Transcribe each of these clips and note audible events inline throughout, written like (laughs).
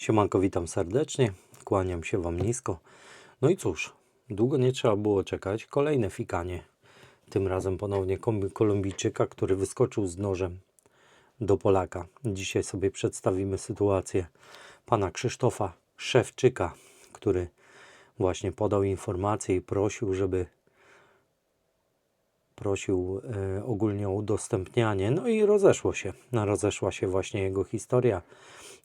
Siemanko, witam serdecznie, kłaniam się Wam nisko. No i cóż, długo nie trzeba było czekać. Kolejne fikanie. Tym razem ponownie Kolumbijczyka, który wyskoczył z nożem do Polaka. Dzisiaj sobie przedstawimy sytuację pana Krzysztofa Szewczyka, który właśnie podał informację i prosił, żeby prosił e, ogólnie o udostępnianie. No i rozeszło się. No, rozeszła się właśnie jego historia,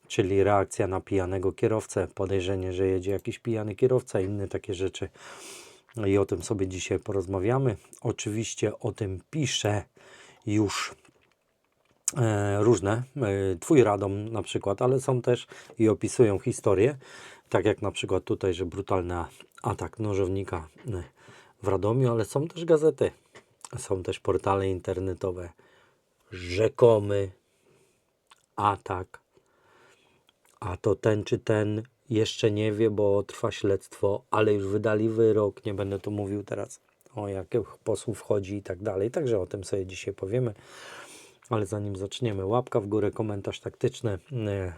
czyli reakcja na pijanego kierowcę, podejrzenie, że jedzie jakiś pijany kierowca, inne takie rzeczy. I o tym sobie dzisiaj porozmawiamy. Oczywiście o tym pisze już e, różne, e, Twój Radom na przykład, ale są też i opisują historię, tak jak na przykład tutaj, że brutalny atak nożownika e, w Radomiu, ale są też gazety, są też portale internetowe, rzekomy atak, a to ten czy ten jeszcze nie wie, bo trwa śledztwo, ale już wydali wyrok, nie będę tu mówił teraz o jakich posłów chodzi i tak dalej, także o tym sobie dzisiaj powiemy. Ale zanim zaczniemy, łapka w górę, komentarz taktyczny. e,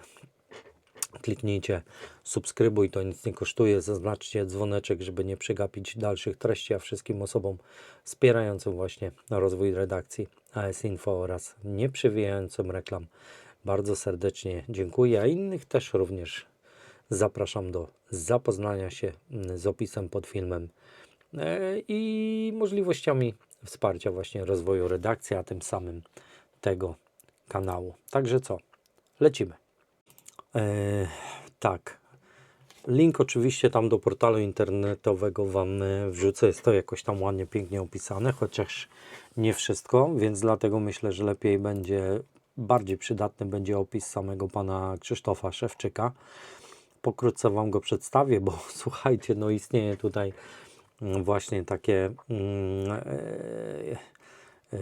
Kliknijcie subskrybuj, to nic nie kosztuje. Zaznaczcie dzwoneczek, żeby nie przegapić dalszych treści, a wszystkim osobom wspierającym właśnie rozwój redakcji AS Info oraz nie przewijającym reklam bardzo serdecznie dziękuję, a innych też również zapraszam do zapoznania się mm, z opisem pod filmem e, i możliwościami wsparcia właśnie rozwoju redakcji, a tym samym tego kanału. Także co? Lecimy. E, tak. Link oczywiście tam do portalu internetowego Wam e, wrzucę. Jest to jakoś tam ładnie, pięknie opisane, chociaż nie wszystko, więc dlatego myślę, że lepiej będzie, bardziej przydatny będzie opis samego pana Krzysztofa Szewczyka. Pokrótce Wam go przedstawię, bo (laughs) słuchajcie, no istnieje tutaj mm, właśnie takie. mm, e, e,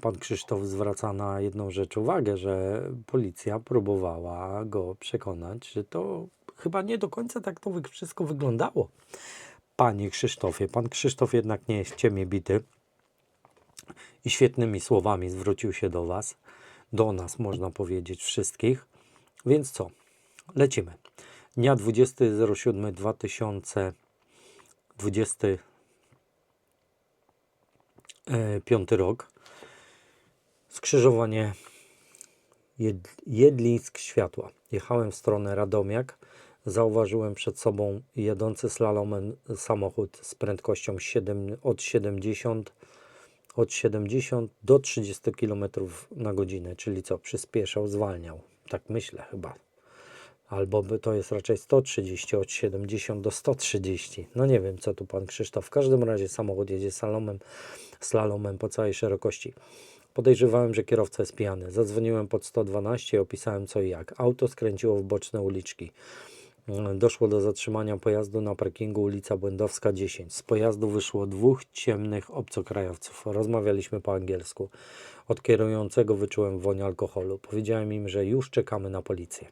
Pan Krzysztof zwraca na jedną rzecz uwagę, że policja próbowała go przekonać, że to chyba nie do końca tak to wszystko wyglądało. Panie Krzysztofie, pan Krzysztof jednak nie jest ciemię bity i świetnymi słowami zwrócił się do Was, do nas można powiedzieć wszystkich. Więc co? Lecimy. Dnia 20.07.2025 e, rok. Skrzyżowanie Jed- Jedlińsk Światła. Jechałem w stronę Radomiak. Zauważyłem przed sobą jadący slalomem samochód z prędkością 7, od 70 od 70 do 30 km na godzinę, czyli co, przyspieszał, zwalniał. Tak myślę chyba. Albo to jest raczej 130, od 70 do 130. No nie wiem, co tu pan Krzysztof. W każdym razie samochód jedzie slalomem, slalomem po całej szerokości. Podejrzewałem, że kierowca jest pijany. Zadzwoniłem pod 112 i opisałem co i jak. Auto skręciło w boczne uliczki. Doszło do zatrzymania pojazdu na parkingu ulica Błędowska 10. Z pojazdu wyszło dwóch ciemnych obcokrajowców. Rozmawialiśmy po angielsku. Od kierującego wyczułem woń alkoholu. Powiedziałem im, że już czekamy na policję.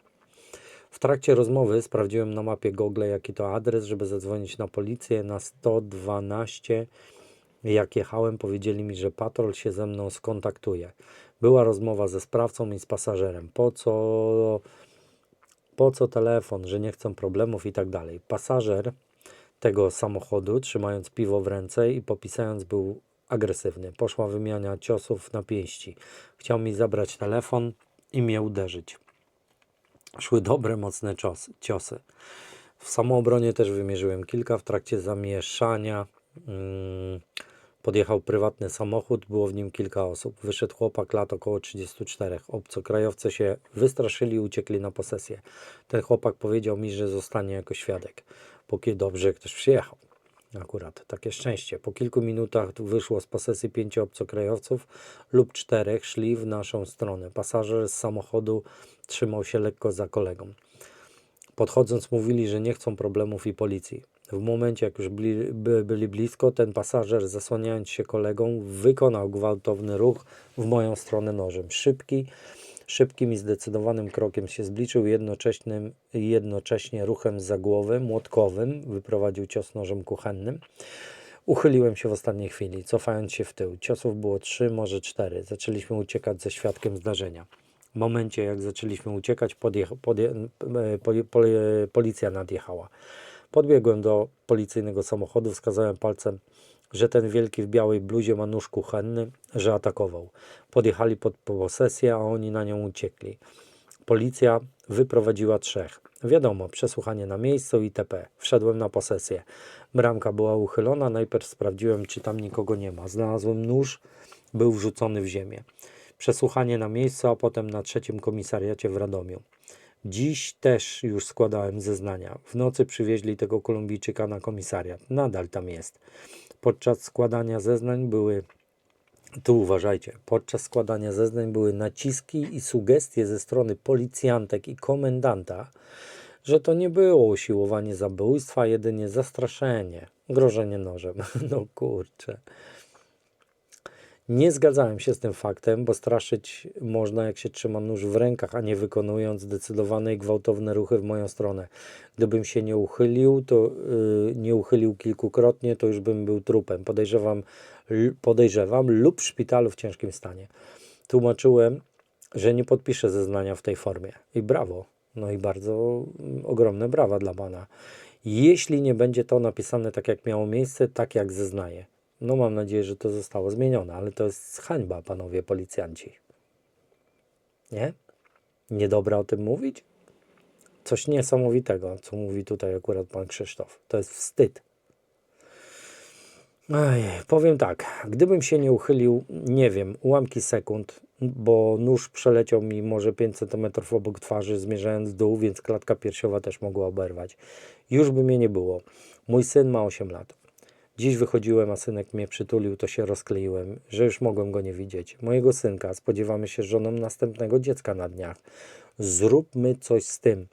W trakcie rozmowy sprawdziłem na mapie Google, jaki to adres, żeby zadzwonić na policję. Na 112, jak jechałem, powiedzieli mi, że patrol się ze mną skontaktuje. Była rozmowa ze sprawcą i z pasażerem. Po co po co telefon, że nie chcą problemów i tak dalej. Pasażer tego samochodu, trzymając piwo w ręce i popisając, był agresywny. Poszła wymiana ciosów na pięści. Chciał mi zabrać telefon i mnie uderzyć. Szły dobre, mocne cios, ciosy. W samoobronie też wymierzyłem kilka. W trakcie zamieszania mm, podjechał prywatny samochód, było w nim kilka osób. Wyszedł chłopak lat około 34. Obcokrajowcy się wystraszyli i uciekli na posesję. Ten chłopak powiedział mi, że zostanie jako świadek. Póki dobrze ktoś przyjechał. Akurat takie szczęście. Po kilku minutach wyszło z posesji pięciu obcokrajowców lub czterech, szli w naszą stronę. Pasażer z samochodu trzymał się lekko za kolegą. Podchodząc mówili, że nie chcą problemów i policji. W momencie, jak już bli, by, byli blisko, ten pasażer, zasłaniając się kolegą, wykonał gwałtowny ruch w moją stronę nożem. Szybki, szybkim i zdecydowanym krokiem się zbliżył, jednoczesnym, jednocześnie ruchem za głowę, młotkowym, wyprowadził cios nożem kuchennym. Uchyliłem się w ostatniej chwili, cofając się w tył. Ciosów było trzy, może cztery. Zaczęliśmy uciekać ze świadkiem zdarzenia. W momencie, jak zaczęliśmy uciekać, podje, e, poli, poli, policja nadjechała. Podbiegłem do policyjnego samochodu, wskazałem palcem, że ten wielki w białej bluzie ma nóż kuchenny, że atakował. Podjechali pod posesję, a oni na nią uciekli. Policja wyprowadziła trzech. Wiadomo, przesłuchanie na miejscu itp. Wszedłem na posesję. Bramka była uchylona. Najpierw sprawdziłem, czy tam nikogo nie ma. Znalazłem nóż, był wrzucony w ziemię. Przesłuchanie na miejscu, a potem na trzecim komisariacie w Radomiu. Dziś też już składałem zeznania. W nocy przywieźli tego Kolumbijczyka na komisariat. Nadal tam jest. Podczas składania zeznań były tu uważajcie, podczas składania zeznań były naciski i sugestie ze strony policjantek i komendanta, że to nie było usiłowanie zabójstwa, jedynie zastraszenie, grożenie nożem. (laughs) No kurczę. Nie zgadzałem się z tym faktem, bo straszyć można, jak się trzyma nóż w rękach, a nie wykonując zdecydowane i gwałtowne ruchy w moją stronę. Gdybym się nie uchylił, to yy, nie uchylił kilkukrotnie, to już bym był trupem. Podejrzewam, podejrzewam lub w szpitalu w ciężkim stanie. Tłumaczyłem, że nie podpiszę zeznania w tej formie. I brawo. No i bardzo mm, ogromne brawa dla pana. Jeśli nie będzie to napisane tak, jak miało miejsce, tak jak zeznaję. No mam nadzieję, że to zostało zmienione, ale to jest hańba, panowie policjanci. Nie? Niedobra o tym mówić? Coś niesamowitego, co mówi tutaj akurat pan Krzysztof. To jest wstyd. Ej, powiem tak, gdybym się nie uchylił, nie wiem, ułamki sekund, bo nóż przeleciał mi może 5 cm obok twarzy, zmierzając w dół, więc klatka piersiowa też mogła oberwać. Już by mnie nie było. Mój syn ma 8 lat. Dziś wychodziłem, a synek mnie przytulił, to się rozkleiłem, że już mogłem go nie widzieć. Mojego synka, spodziewamy się żoną następnego dziecka na dniach. Zróbmy coś z tym.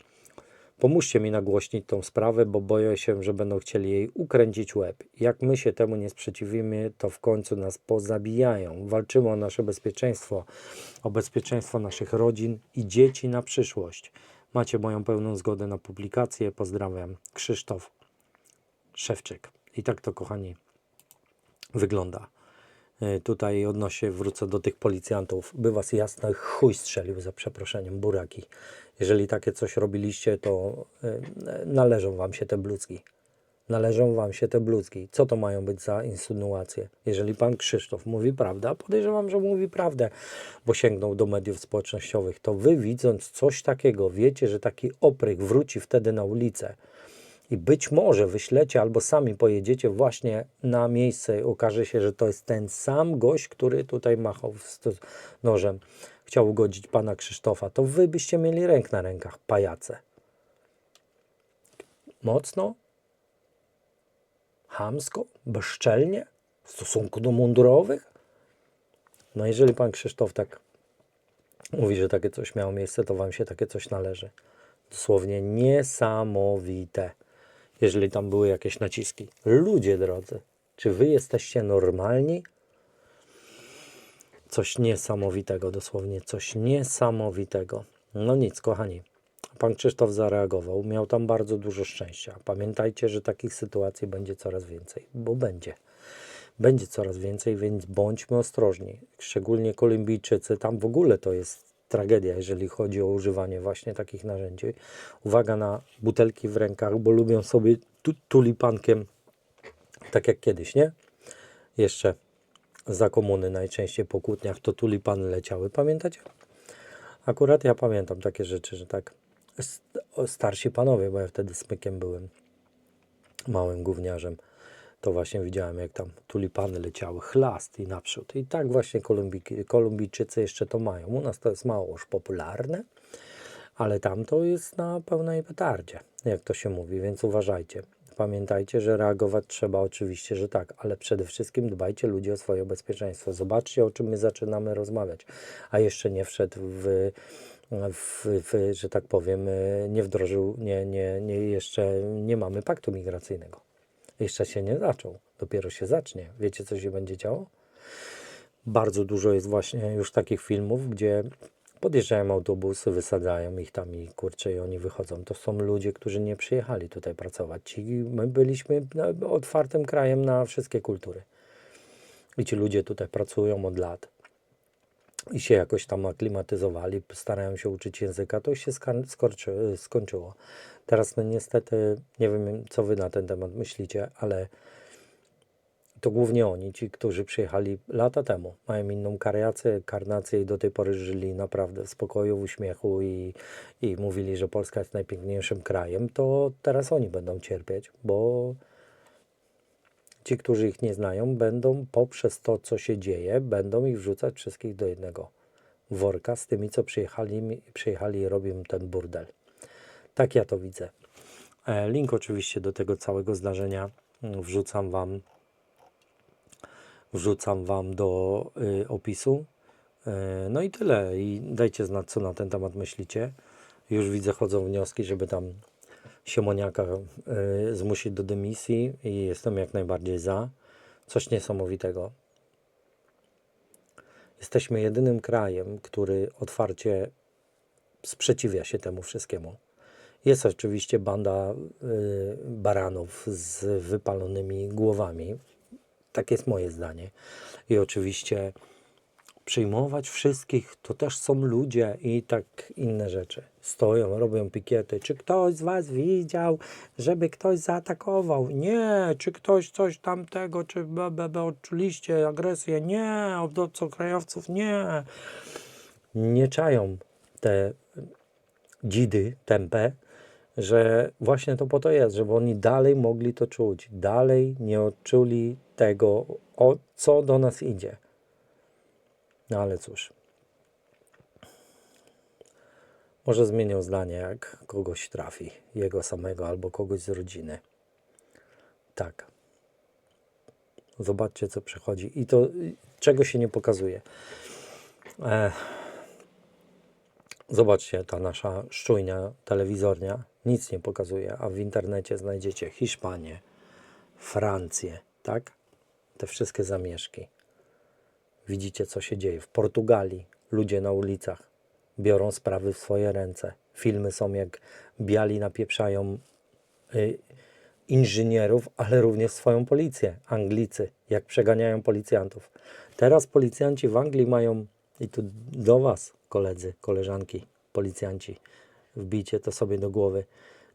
Pomóżcie mi nagłośnić tą sprawę, bo boję się, że będą chcieli jej ukręcić łeb. Jak my się temu nie sprzeciwimy, to w końcu nas pozabijają. Walczymy o nasze bezpieczeństwo, o bezpieczeństwo naszych rodzin i dzieci na przyszłość. Macie moją pełną zgodę na publikację. Pozdrawiam. Krzysztof Szewczyk. I tak to, kochani, wygląda. E, Tutaj odnośnie, wrócę do tych policjantów. By was jasno chuj strzelił za przeproszeniem, buraki. Jeżeli takie coś robiliście, to e, należą wam się te bluzki. Należą wam się te bluzki. Co to mają być za insynuacje? Jeżeli pan Krzysztof mówi prawdę, a podejrzewam, że mówi prawdę, bo sięgnął do mediów społecznościowych, to wy widząc coś takiego, wiecie, że taki oprych wróci wtedy na ulicę i być może wyślecie albo sami pojedziecie właśnie na miejsce i okaże się, że to jest ten sam gość, który tutaj machał nożem, chciał ugodzić pana Krzysztofa, to wy byście mieli ręk na rękach, pajace. Mocno? Hamsko? Bezczelnie? W stosunku do mundurowych? No jeżeli pan Krzysztof tak mówi, że takie coś miało miejsce, to wam się takie coś należy. Dosłownie niesamowite jeżeli tam były jakieś naciski. Ludzie drodzy, czy wy jesteście normalni? Coś niesamowitego, dosłownie coś niesamowitego. No nic, kochani. Pan Krzysztof zareagował, miał tam bardzo dużo szczęścia. Pamiętajcie, że takich sytuacji będzie coraz więcej, bo będzie. Będzie coraz więcej, więc bądźmy ostrożni. Szczególnie Kolumbijczycy, tam w ogóle to jest tragedia, jeżeli chodzi o używanie właśnie takich narzędzi. Uwaga na butelki w rękach, bo lubią sobie tu, tulipankiem, tak jak kiedyś, nie? Jeszcze za komuny najczęściej po kłótniach to tulipany leciały, pamiętacie? Akurat ja pamiętam takie rzeczy, że tak starsi panowie, bo ja wtedy smykiem byłem, małym gówniarzem, to właśnie widziałem, jak tam tulipany leciały, chlast i naprzód. I tak właśnie Kolumbiki, Kolumbijczycy jeszcze to mają. U nas to jest mało już popularne, ale tam to jest na pełnej petardzie, jak to się mówi, więc uważajcie. Pamiętajcie, że reagować trzeba oczywiście, że tak, ale przede wszystkim dbajcie ludzie o swoje bezpieczeństwo. Zobaczcie, o czym my zaczynamy rozmawiać, a jeszcze nie wszedł w, w, w że tak powiem, nie wdrożył, nie, nie, nie, jeszcze nie mamy paktu migracyjnego. Jeszcze się nie zaczął, dopiero się zacznie. Wiecie, co się będzie działo? Bardzo dużo jest właśnie już takich filmów, gdzie podjeżdżają autobusy, wysadzają ich tam i kurczę, i oni wychodzą. To są ludzie, którzy nie przyjechali tutaj pracować. Ci, my byliśmy otwartym krajem na wszystkie kultury. I ci ludzie tutaj pracują od lat. I się jakoś tam aklimatyzowali, starają się uczyć języka, to już się skończyło. Teraz no niestety, nie wiem co wy na ten temat myślicie, ale to głównie oni, ci, którzy przyjechali lata temu, mają inną karnację, karnację i do tej pory żyli naprawdę w spokoju, w uśmiechu i, i mówili, że Polska jest najpiękniejszym krajem, to teraz oni będą cierpieć, bo ci, którzy ich nie znają, będą poprzez to, co się dzieje, będą ich wrzucać wszystkich do jednego worka z tymi, co przyjechali, przyjechali i robią ten burdel. Tak ja to widzę. E, Link oczywiście do tego całego zdarzenia mm, wrzucam Wam wrzucam Wam do y, opisu. E, No i tyle. I dajcie znać, co na ten temat myślicie. Już widzę, chodzą wnioski, żeby tam Siemoniaka y, zmusić do dymisji i jestem jak najbardziej za. Coś niesamowitego. Jesteśmy jedynym krajem, który otwarcie sprzeciwia się temu wszystkiemu. Jest oczywiście banda y, baranów z wypalonymi głowami. Tak jest moje zdanie. I oczywiście przyjmować wszystkich to też są ludzie i tak inne rzeczy. Stoją, robią pikiety. Czy ktoś z Was widział, żeby ktoś zaatakował? Nie. Czy ktoś coś tamtego, czy be, odczuliście agresję? Nie. Od obcokrajowców? Nie. Nie czają te dzidy tępe, że właśnie to po to jest, żeby oni dalej mogli to czuć, dalej nie odczuli tego, o co do nas idzie. No ale cóż. Może zmienią zdanie, jak kogoś trafi, jego samego albo kogoś z rodziny. Tak. Zobaczcie, co przychodzi. I to, y, czego się nie pokazuje. Ech. Zobaczcie, ta nasza szczujnia telewizornia nic nie pokazuje, a w internecie znajdziecie Hiszpanię, Francję, tak? Te wszystkie zamieszki. Widzicie, co się dzieje. W Portugalii ludzie na ulicach biorą sprawy w swoje ręce. Filmy są, jak biali napieprzają y, inżynierów, ale również swoją policję. Anglicy, jak przeganiają policjantów. Teraz policjanci w Anglii mają, i tu do Was, koledzy, koleżanki, policjanci, wbijcie to sobie do głowy.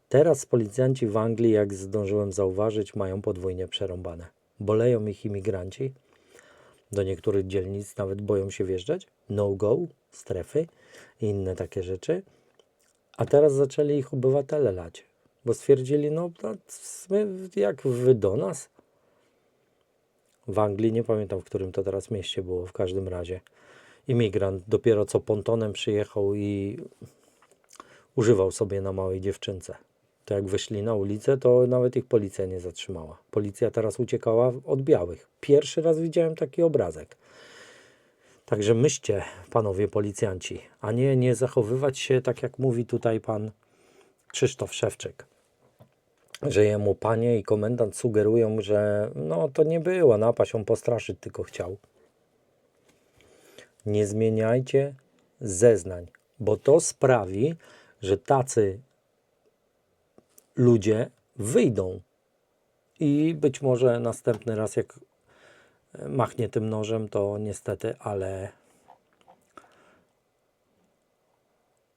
Teraz policjanci w Anglii, jak zdążyłem zauważyć, mają podwójnie przerąbane. Boleją ich imigranci, do niektórych dzielnic nawet boją się wjeżdżać, no-go, strefy i inne takie rzeczy. A teraz zaczęli ich obywatele lać, bo stwierdzili, no my, jak wy do nas? W Anglii, nie pamiętam w którym to teraz mieście było, w każdym razie. Imigrant dopiero co pontonem przyjechał i używał sobie na małej dziewczynce. To jak wyszli na ulicę, to nawet ich policja nie zatrzymała. Policja teraz uciekała od białych. Pierwszy raz widziałem taki obrazek. Także myślcie, panowie policjanci, a nie, nie zachowywać się tak, jak mówi tutaj pan Krzysztof Szewczyk. Że jemu panie i komendant sugerują, że no to nie była napaść, on postraszyć tylko chciał. Nie zmieniajcie zeznań, bo to sprawi, że tacy ludzie wyjdą i być może następny raz, jak machnie tym nożem, to niestety, ale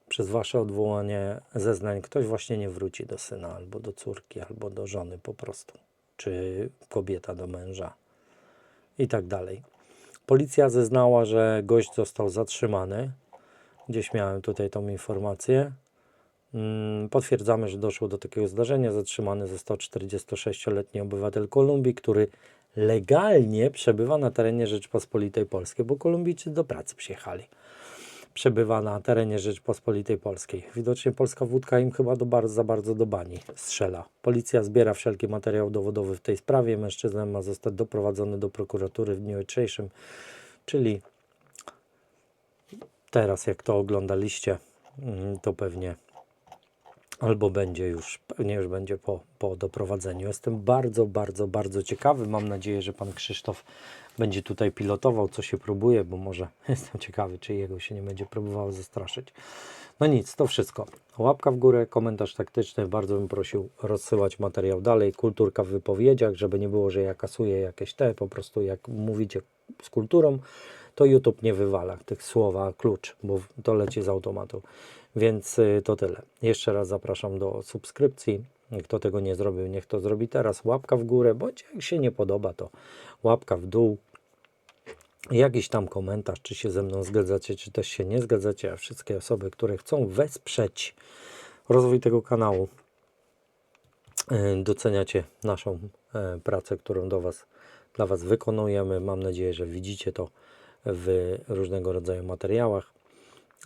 przez wasze odwołanie zeznań ktoś właśnie nie wróci do syna, albo do córki, albo do żony po prostu, czy kobieta do męża i tak dalej. Policja zeznała, że gość został zatrzymany. Gdzieś miałem tutaj tą informację. Mm, Potwierdzamy, że doszło do takiego zdarzenia. Zatrzymany został 46-letni obywatel Kolumbii, który legalnie przebywa na terenie Rzeczpospolitej Polskiej, bo Kolumbijczycy do pracy przyjechali. Przebywa na terenie Rzeczpospolitej Polskiej. Widocznie polska wódka im chyba do bardzo, za bardzo do bani strzela. Policja zbiera wszelki materiał dowodowy w tej sprawie. Mężczyzna ma zostać doprowadzony do prokuratury w dniu jutrzejszym, czyli teraz jak to oglądaliście, mm, to pewnie albo będzie już, pewnie już będzie po, po doprowadzeniu. Jestem bardzo, bardzo, bardzo ciekawy. Mam nadzieję, że pan Krzysztof będzie tutaj pilotował, co się próbuje, bo może (laughs) jestem ciekawy, czy jego się nie będzie próbowało zastraszyć. No nic, to wszystko. Łapka w górę, komentarz taktyczny. Bardzo bym prosił rozsyłać materiał dalej. Kulturka w wypowiedziach, żeby nie było, że ja kasuję jakieś te, po prostu jak mówicie z kulturą, to YouTube nie wywala tych słowa klucz, bo to leci z automatu. Więc y, to tyle. Jeszcze raz zapraszam do subskrypcji. Kto tego nie zrobił, niech to zrobi teraz. Łapka w górę, bądź jak się nie podoba, to łapka w dół. Jakiś tam komentarz, czy się ze mną zgadzacie, czy też się nie zgadzacie, a wszystkie osoby, które chcą wesprzeć rozwój tego kanału, e, doceniacie naszą e, pracę, którą do was, dla Was wykonujemy. Mam nadzieję, że widzicie to w różnego rodzaju materiałach.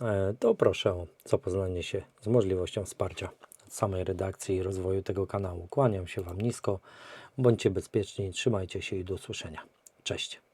E, To proszę o zapoznanie się z możliwością wsparcia samej redakcji i rozwoju tego kanału. Kłaniam się Wam nisko. Bądźcie bezpieczni, trzymajcie się i do usłyszenia. Cześć.